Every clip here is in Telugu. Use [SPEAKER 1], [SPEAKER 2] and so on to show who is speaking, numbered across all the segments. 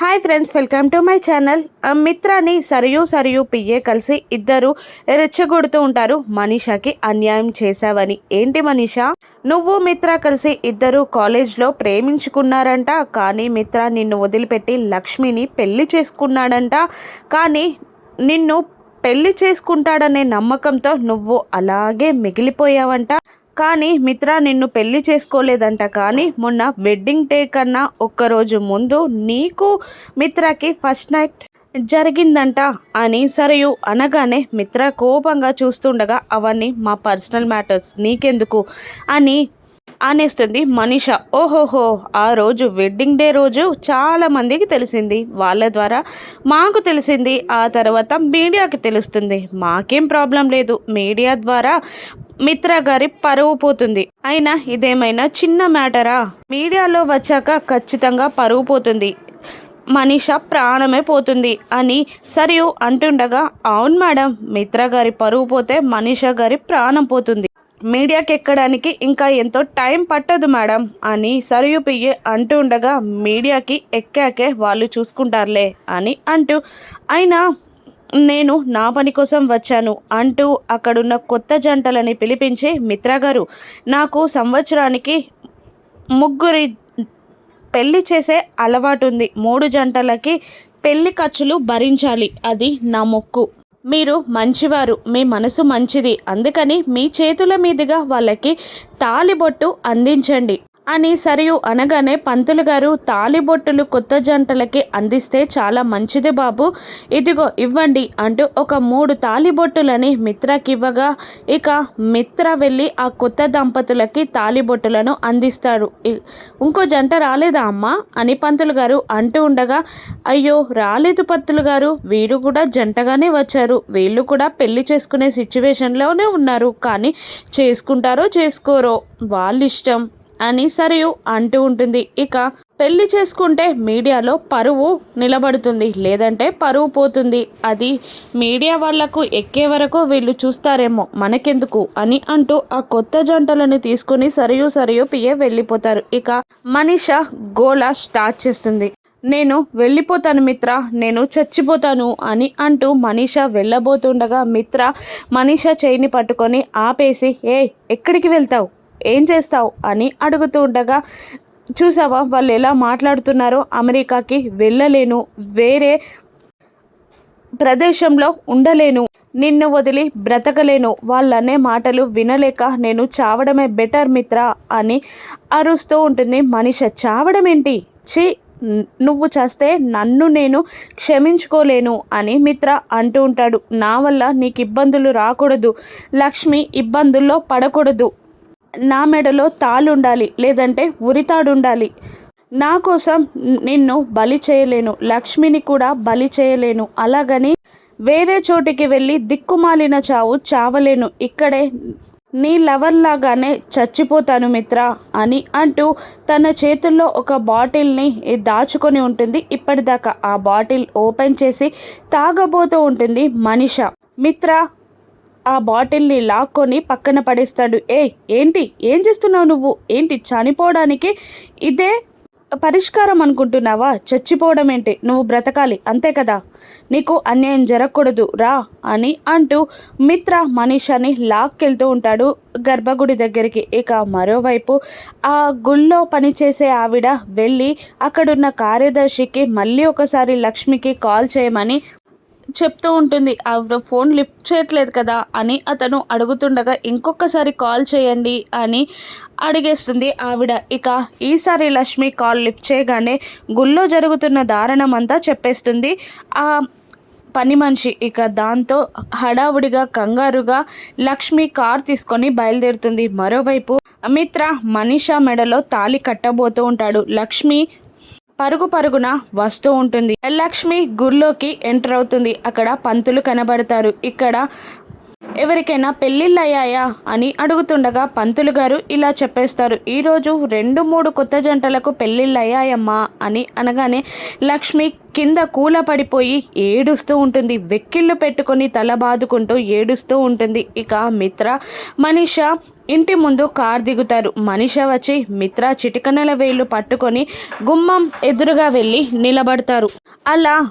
[SPEAKER 1] Hi friends welcome to my channel మిత్రాని సరియు సరియు పియ్యే కలిసి ఇద్దరు రెచ్చగొడుతూ ఉంటారు. మనీషాకి అన్యాయం చేశావని. ఏంటి మనీషా? నువ్వు మిత్ర కలిసి ఇద్దరు కాలేజ్లో ప్రేమించుకున్నారంట. కానీ మిత్ర నిన్ను వదిలిపెట్టి లక్ష్మిని పెళ్ళి చేసుకున్నాడంట. కానీ నిన్ను పెళ్ళి చేసుకుంటాడనే నమ్మకంతో నువ్వు అలాగే మిగిలిపోయావంట. కానీ మిత్ర నిన్ను పెళ్ళి చేసుకోలేదంట కానీ మొన్న వెడ్డింగ్ డే కన్నా ఒక్కరోజు ముందు నీకు మిత్రకి ఫస్ట్ నైట్ జరిగిందంట అని సరియు అనగానే మిత్ర కోపంగా చూస్తుండగా అవన్నీ మా పర్సనల్ మ్యాటర్స్. నీకెందుకు? అని అనేస్తుంది మనీష. ఓహోహో ఆ రోజు వెడ్డింగ్ డే రోజు చాలా మందికి తెలిసింది. వాళ్ళ ద్వారా మాకు తెలిసింది. ఆ తర్వాత మీడియాకి తెలుస్తుంది. మాకేం ప్రాబ్లం లేదు. మీడియా ద్వారా మిత్ర గారి పరువు పోతుంది. అయినా ఇదేమైనా చిన్న మ్యాటరా? మీడియాలో వచ్చాక ఖచ్చితంగా పరువు పోతుంది. మనీష ప్రాణమే పోతుంది అని సరియు అంటుండగా అవును మేడం మిత్ర గారి పరువు పోతే మనీష గారి ప్రాణం పోతుంది. మీడియాకి ఎక్కడానికి ఇంకా ఎంతో టైం పట్టదు మేడం అని సరియు పియ్యే అంటూ ఉండగా మీడియాకి ఎక్కాకే వాళ్ళు చూసుకుంటారులే అని అంటూ అయినా నేను నా పని కోసం వచ్చాను అంటూ అక్కడున్న కొత్త జంటలని పిలిపించి మిత్ర గారు నాకు సంవత్సరానికి ముగ్గురి పెళ్ళి చేసే అలవాటు ఉంది. మూడు జంటలకి పెళ్ళి ఖర్చులు భరించాలి. అది నా మొక్కు. మీరు మంచివారు మీ మనసు మంచిది. అందుకని మీ చేతుల మీదుగా వాళ్ళకి తాలిబొట్టు అందించండి. అని సరియు అనగానే పంతులు గారు తాలిబొట్టులు కొత్త జంటలకి అందిస్తే చాలా మంచిది బాబు. ఇదిగో ఇవ్వండి అంటూ ఒక మూడు తాలిబొట్టులని మిత్రకి ఇవ్వగా ఇక మిత్ర వెళ్ళి ఆ కొత్త దంపతులకి తాలిబొట్టులను అందిస్తాడు. ఇంకో జంట రాలేదా అమ్మా? అని పంతులు గారు అంటూ ఉండగా అయ్యో రాలేదు పంతులు గారు. వీరు కూడా జంటగానే వచ్చారు. వీళ్ళు కూడా పెళ్ళి చేసుకునే సిచ్యువేషన్లోనే ఉన్నారు. కానీ చేసుకుంటారో చేసుకోరో వాళ్ళ ఇష్టం అని సరియు అంటూ ఉంటుంది. ఇక పెళ్ళి చేసుకుంటే మీడియాలో పరువు నిలబడుతుంది. లేదంటే పరువు పోతుంది. అది మీడియా వాళ్ళకు ఎక్కే వరకు వీళ్ళు చూస్తారేమో మనకెందుకు అని అంటూ ఆ కొత్త జంటలను తీసుకుని సరియు సరియు పియే వెళ్ళిపోతారు. ఇక మనిష గోళ స్టార్ట్ చేస్తుంది. నేను వెళ్ళిపోతాను మిత్ర నేను చచ్చిపోతాను అని అంటూ మనీష వెళ్ళబోతుండగా మిత్ర మనీష చేయిని పట్టుకొని ఆపేసి ఏ ఎక్కడికి వెళ్తావు? ఏం చేస్తావు అని అడుగుతూ ఉండగా చూసావా వాళ్ళు ఎలా మాట్లాడుతున్నారో? అమెరికాకి వెళ్ళలేను. వేరే ప్రదేశంలో ఉండలేను. నిన్ను వదిలి బ్రతకలేను. వాళ్ళనే మాటలు వినలేక నేను చావడమే బెటర్ మిత్ర అని అరుస్తూ ఉంటుంది మనిష. చావడం ఏంటి? చి నువ్వు చేస్తే నన్ను నేను క్షమించుకోలేను అని మిత్ర అంటూ ఉంటాడు. నా వల్ల నీకు ఇబ్బందులు రాకూడదు. లక్ష్మి ఇబ్బందుల్లో పడకూడదు. నా మెడలో తాళుండాలి లేదంటే ఉరితాడుండాలి. నా కోసం నిన్ను బలి చేయలేను లక్ష్మిని కూడా బలి చేయలేను. అలాగని వేరే చోటికి వెళ్ళి దిక్కుమాలిన చావు చావలేను. ఇక్కడే నీ లవర్లాగానే చచ్చిపోతాను మిత్ర అని అంటూ తన చేతుల్లో ఒక బాటిల్ని దాచుకొని ఉంటుంది. ఇప్పటిదాకా ఆ బాటిల్ ఓపెన్ చేసి తాగబోతూ ఉంటుంది మనిష. మిత్ర ఆ బాటిల్ని లాక్కొని పక్కన పడేస్తాడు. ఏ ఏంటి? ఏం చేస్తున్నావు నువ్వు? ఏంటి? చనిపోవడానికి ఇదే పరిష్కారం అనుకుంటున్నావా? చచ్చిపోవడం ఏంటి? నువ్వు బ్రతకాలి అంతే కదా? నీకు అన్యాయం జరగకూడదు రా అని అంటూ మిత్ర మనీషాని లాక్కెళ్తూ ఉంటాడు గర్భగుడి దగ్గరికి. ఇక మరోవైపు ఆ గుళ్ళో పనిచేసే ఆవిడ వెళ్ళి అక్కడున్న కార్యదర్శికి మళ్ళీ ఒకసారి లక్ష్మికి కాల్ చేయమని చెప్తూ ఉంటుంది ఆవిడ ఫోన్ లిఫ్ట్ చేయట్లేదు కదా అని అతను అడుగుతుండగా ఇంకొకసారి కాల్ చేయండి అని అడిగేస్తుంది ఆవిడ. ఇక ఈసారి లక్ష్మి కాల్ లిఫ్ట్ చేయగానే గుళ్ళో జరుగుతున్న దారుణం అంతా చెప్పేస్తుంది. ఆ పని మనిషి ఇక దాంతో హడావుడిగా కంగారుగా లక్ష్మి కార్ తీసుకొని బయలుదేరుతుంది. మరోవైపు మిత్ర మనీషా మెడలో తాలి కట్టబోతూ ఉంటాడు. లక్ష్మి పరుగు పరుగున వస్తూ ఉంటుంది. లక్ష్మి గుర్లోకి ఎంటర్ అవుతుంది. అక్కడ పంతులు కనబడతారు. ఇక్కడ ఎవరికైనా పెళ్ళిళ్ళు అయ్యాయా అని అడుగుతుండగా పంతులు గారు ఇలా చెప్పేస్తారు. ఈరోజు రెండు మూడు కొత్త జంటలకు పెళ్ళిళ్ళు అయ్యాయమ్మా అని అనగానే లక్ష్మి కింద కూల పడిపోయి ఏడుస్తూ ఉంటుంది. వెక్కిళ్ళు పెట్టుకొని తల బాదుకుంటూ ఏడుస్తూ ఉంటుంది. ఇక మిత్ర మనీష ఇంటి ముందు కార్ దిగుతారు. మనిష వచ్చి మిత్ర చిటికనల వేళ్ళు పట్టుకొని గుమ్మం ఎదురుగా వెళ్ళి నిలబడతారు. అలా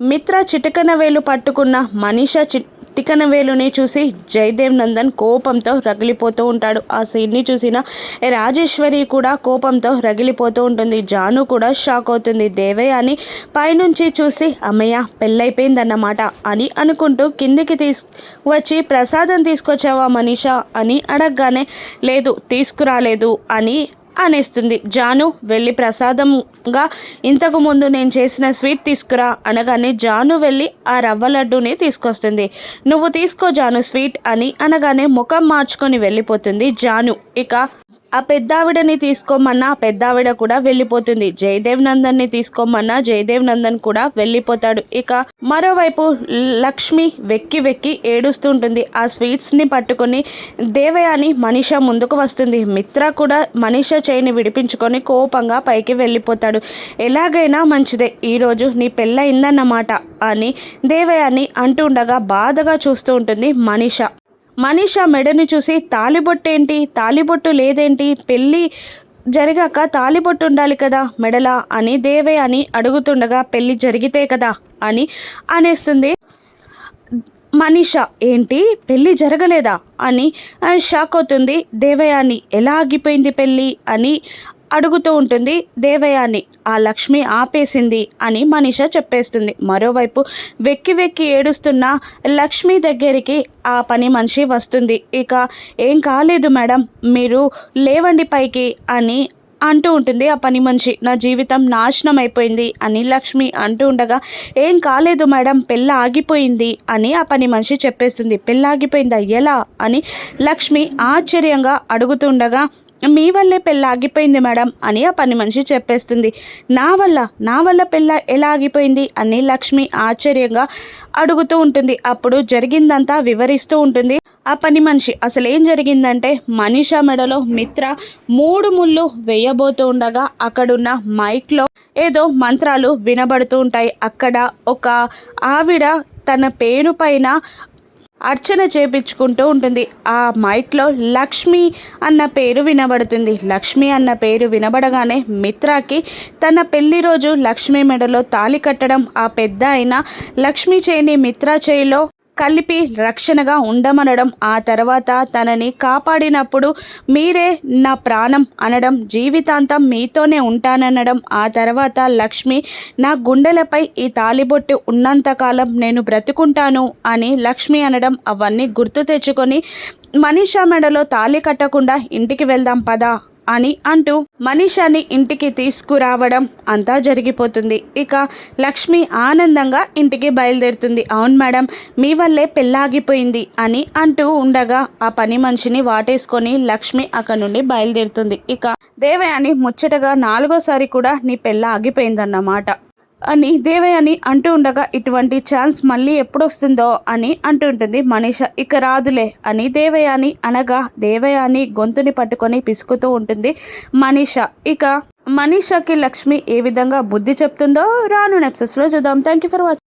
[SPEAKER 1] మిత్ర చిటికన వేలు పట్టుకున్న మనిష చి వేలుని చూసి జయదేవ్ నందన్ కోపంతో రగిలిపోతూ ఉంటాడు. ఆ సీన్ని చూసిన రాజేశ్వరి కూడా కోపంతో రగిలిపోతూ ఉంటుంది. జాను కూడా షాక్ అవుతుంది. దేవయ్య అని పైనుంచి చూసి అమ్మయ్య పెళ్ళైపోయిందన్నమాట అని అనుకుంటూ కిందికి తీసు వచ్చి ప్రసాదం తీసుకొచ్చావా మనీషా అని అడగగానే లేదు తీసుకురాలేదు అని అనేస్తుంది. జాను వెళ్ళి ప్రసాదంగా ఇంతకు ముందు నేను చేసిన స్వీట్ తీసుకురా అనగానే జాను వెళ్ళి ఆ రవ్వ లడ్డూని తీసుకొస్తుంది. నువ్వు తీసుకో జాను స్వీట్ అని అనగానే ముఖం మార్చుకొని వెళ్ళిపోతుంది జాను. ఇక ఆ పెద్దావిడని తీసుకోమన్నా ఆ పెద్దావిడ కూడా వెళ్ళిపోతుంది. జయదేవ్ నందన్ని తీసుకోమన్నా జయదేవ్ నందన్ కూడా వెళ్ళిపోతాడు. ఇక మరోవైపు లక్ష్మి వెక్కి వెక్కి ఏడుస్తుంటుంది. ఆ స్వీట్స్ని పట్టుకొని దేవయాని మనిష ముందుకు వస్తుంది. మిత్ర కూడా మనిష చేయిని విడిపించుకొని కోపంగా పైకి వెళ్ళిపోతాడు. ఎలాగైనా మంచిదే. ఈరోజు నీ పెళ్ళయిందన్నమాట అని దేవయాని అంటుండగా బాధగా చూస్తూ ఉంటుంది మనిష. మనీషా మెడని చూసి తాలిబొట్టేంటి? తాలిబొట్టు లేదేంటి? పెళ్ళి జరిగాక తాలిబొట్టు ఉండాలి కదా మెడలా అని దేవే అని అడుగుతుండగా పెళ్ళి జరిగితే కదా అని అనేస్తుంది మనీష. ఏంటి? పెళ్ళి జరగలేదా అని షాక్ అవుతుంది దేవయాని. ఎలా ఆగిపోయింది పెళ్ళి అని అడుగుతూ ఉంటుంది దేవయాని ఆ లక్ష్మి ఆపేసింది అని మనిష చెప్పేస్తుంది. మరోవైపు వెక్కి వెక్కి ఏడుస్తున్న లక్ష్మి దగ్గరికి ఆ పని మనిషి వస్తుంది. ఇక ఏం కాలేదు మేడం మీరు లేవండి పైకి అని అంటూ ఉంటుంది ఆ పని మనిషి. నా జీవితం నాశనం అయిపోయింది అని లక్ష్మి అంటూ ఉండగా ఏం కాలేదు మేడం పెళ్ళ ఆగిపోయింది అని ఆ పని మనిషి చెప్పేస్తుంది. పెళ్ళ ఆగిపోయిందా? ఎలా? అని లక్ష్మి ఆశ్చర్యంగా అడుగుతుండగా మీ వల్లే పెళ్ళి ఆగిపోయింది మేడం అని ఆ పని మనిషి చెప్పేస్తుంది. నా వల్ల నా వల్ల పెళ్ళ ఎలా ఆగిపోయింది అని లక్ష్మి ఆశ్చర్యంగా అడుగుతూ ఉంటుంది. అప్పుడు జరిగిందంతా వివరిస్తూ ఉంటుంది. ఆ పని మనిషి అసలు ఏం జరిగిందంటే మనీషా మెడలో మిత్ర మూడు ముళ్ళు వేయబోతూ ఉండగా అక్కడున్న మైక్లో ఏదో మంత్రాలు వినబడుతూ ఉంటాయి. అక్కడ ఒక ఆవిడ తన పేరు పైన అర్చన చేపించుకుంటూ ఉంటుంది. ఆ మైక్లో లక్ష్మి అన్న పేరు వినబడుతుంది. లక్ష్మి అన్న పేరు వినబడగానే మిత్రాకి తన పెళ్ళి రోజు లక్ష్మి మెడలో తాళి కట్టడం. ఆ పెద్ద అయిన లక్ష్మి చేయిని మిత్రా చేయిలో కలిపి రక్షణగా ఉండమనడం ఆ తర్వాత తనని కాపాడినప్పుడు మీరే నా ప్రాణం అనడం జీవితాంతం మీతోనే ఉంటాననడం ఆ తర్వాత లక్ష్మి నా గుండెలపై ఈ తాలిబొట్టు ఉన్నంతకాలం నేను బ్రతుకుంటాను అని లక్ష్మి అనడం అవన్నీ గుర్తు తెచ్చుకొని మనీషా మెడలో తాళి కట్టకుండా ఇంటికి వెళ్దాం పదా అని అంటూ మనీషాని ఇంటికి తీసుకురావడం అంతా జరిగిపోతుంది. ఇక లక్ష్మి ఆనందంగా ఇంటికి బయలుదేరుతుంది. అవును మేడం మీ వల్లే పెళ్ళాగిపోయింది అని అంటూ ఉండగా ఆ పని మనిషిని వాటేసుకొని లక్ష్మి అక్కడ నుండి బయలుదేరుతుంది. ఇక దేవయాని ముచ్చటగా నాలుగోసారి కూడా నీ పెళ్ళ ఆగిపోయిందన్నమాట అని దేవయాని అంటూ ఉండగా ఇటువంటి ఛాన్స్ మళ్ళీ ఎప్పుడొస్తుందో అని అంటుంటుంది మనీష. ఇక రాదులే అని దేవయాని అనగా దేవయాని గొంతుని పట్టుకొని పిసుకుతూ ఉంటుంది మనీష. ఇక మనీషకి లక్ష్మి ఏ విధంగా బుద్ధి చెప్తుందో రాను నెప్సెస్లో చూద్దాం. Thank you for watching